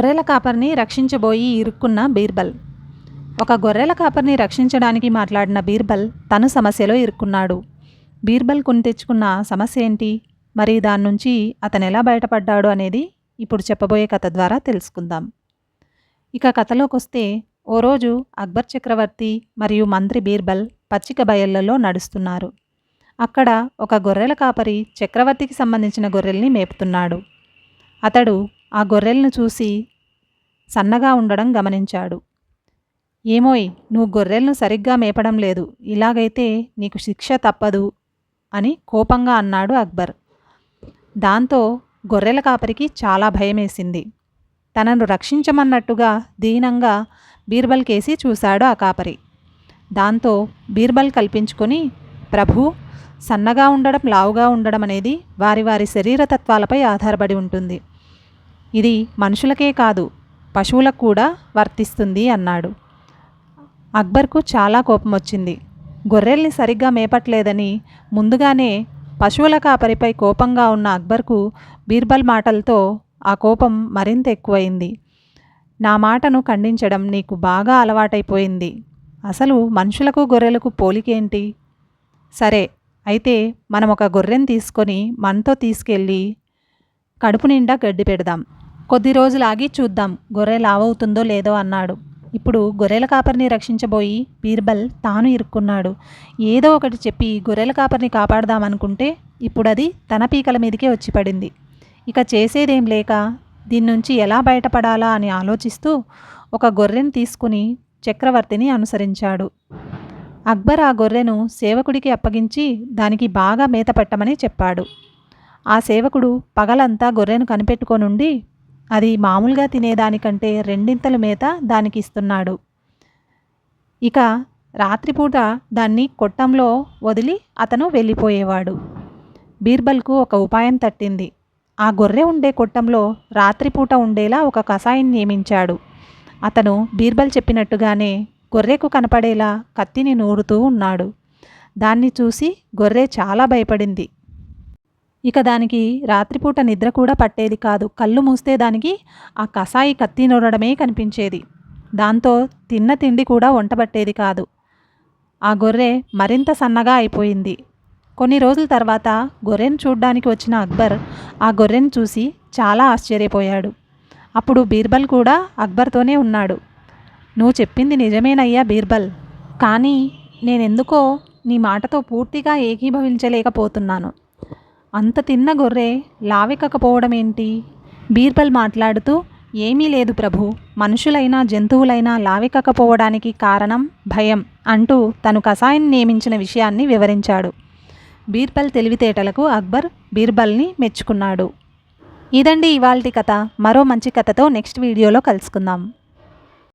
గొర్రెల కాపరిని రక్షించబోయి ఇరుక్కున్న బీర్బల్. ఒక గొర్రెల కాపరిని రక్షించడానికి మాట్లాడిన బీర్బల్ తను సమస్యలో ఇరుక్కున్నాడు. బీర్బల్ కొని తెచ్చుకున్న సమస్య ఏంటి? మరి దాని నుంచి అతను ఎలా బయటపడ్డాడు అనేది ఇప్పుడు చెప్పబోయే కథ ద్వారా తెలుసుకుందాం. ఇక కథలోకి వస్తే ఓ రోజు అక్బర్ చక్రవర్తి మరియు మంత్రి బీర్బల్ పచ్చిక బయళ్ళలో నడుస్తున్నారు. అక్కడ ఒక గొర్రెల కాపరి చక్రవర్తికి సంబంధించిన గొర్రెల్ని మేపుతున్నాడు. అతడు ఆ గొర్రెలను చూసి సన్నగా ఉండడం గమనించాడు. ఏమోయ్ నువ్వు గొర్రెలను సరిగ్గా మేపడం లేదు. ఇలాగైతే నీకు శిక్ష తప్పదు అని కోపంగా అన్నాడు అక్బర్. దాంతో గొర్రెల కాపరికి చాలా భయమేసింది. తనను రక్షించమన్నట్టుగా దీనంగా బీర్బల్ కేసి చూశాడు ఆ కాపరి. దాంతో బీర్బల్ కల్పించుకొని ప్రభు సన్నగా ఉండడం లావుగా ఉండడం అనేది వారి వారి శరీరతత్వాలపై ఆధారపడి ఉంటుంది. ఇది మనుషులకే కాదు పశువులకు కూడా వర్తిస్తుంది అన్నాడు. అక్బర్కు చాలా కోపం వచ్చింది. గొర్రెల్ని సరిగ్గా మేపట్లేదని ముందుగానే పశువుల కాపరిపై కోపంగా ఉన్న అక్బర్కు బీర్బల్ మాటలతో ఆ కోపం మరింత ఎక్కువైంది. నా మాటను ఖండించడం నీకు బాగా అలవాటైపోయింది. అసలు మనుషులకు గొర్రెలకు పోలికేంటి? సరే అయితే మనం ఒక గొర్రెని తీసుకొని మనతో తీసుకెళ్ళి కడుపు నిండా గడ్డి పెడదాం. కొద్ది రోజులు ఆగి చూద్దాం గొర్రె లావవుతుందో లేదో అన్నాడు. ఇప్పుడు గొర్రెల కాపరిని రక్షించబోయి బీర్బల్ తాను ఇరుక్కున్నాడు. ఏదో ఒకటి చెప్పి గొర్రెల కాపరిని కాపాడదామనుకుంటే ఇప్పుడు అది తన పీకల మీదకే వచ్చి పడింది. ఇక చేసేదేం లేక దీని నుంచి ఎలా బయటపడాలా అని ఆలోచిస్తూ ఒక గొర్రెను తీసుకుని చక్రవర్తిని అనుసరించాడు. అక్బర్ ఆ గొర్రెను సేవకుడికి అప్పగించి దానికి బాగా మేత పెట్టమని చెప్పాడు. ఆ సేవకుడు పగలంతా గొర్రెను కనిపెట్టుకోనుండి అది మామూలుగా తినేదానికంటే రెండింతల మేత దానికి ఇస్తున్నాడు ఇక రాత్రిపూట దాన్ని కొట్టంలో వదిలి అతను వెళ్ళిపోయేవాడు. బీర్బల్కు ఒక ఉపాయం తట్టింది. ఆ గొర్రె ఉండే కొట్టంలో రాత్రిపూట ఉండేలా ఒక కషాయం నియమించాడు. అతను బీర్బల్ చెప్పినట్టుగానే గొర్రెకు కనపడేలా కత్తిని నూరుతూ ఉన్నాడు. దాన్ని చూసి గొర్రె చాలా భయపడింది. ఇక దానికి రాత్రిపూట నిద్ర కూడా పట్టేది కాదు. కళ్ళు మూస్తే దానికి ఆ కషాయి కత్తి నూరడమే కనిపించేది. దాంతో తిన్న తిండి కూడా వంటబట్టేది కాదు. ఆ గొర్రె మరింత సన్నగా అయిపోయింది. కొన్ని రోజుల తర్వాత గొర్రెను చూడ్డానికి వచ్చిన అక్బర్ ఆ గొర్రెను చూసి చాలా ఆశ్చర్యపోయాడు. అప్పుడు బీర్బల్ కూడా అక్బర్తోనే ఉన్నాడు. నువ్వు చెప్పింది నిజమేనయ్యా బీర్బల్. కానీ నేనెందుకో నీ మాటతో పూర్తిగా ఏకీభవించలేకపోతున్నాను. అంత తిన్న గొర్రె లావెక్కకపోవడం ఏంటి బీర్బల్ మాట్లాడుతూ ఏమీ లేదు ప్రభు మనుషులైనా జంతువులైనా లావెక్కకపోవడానికి కారణం భయం అంటూ తను కషాయం నియమించిన విషయాన్ని వివరించాడు. బీర్బల్ తెలివితేటలకు అక్బర్ బీర్బల్ని మెచ్చుకున్నాడు. ఇదండి ఇవాల్టి కథ. మరో మంచి కథతో నెక్స్ట్ వీడియోలో కలుసుకుందాం.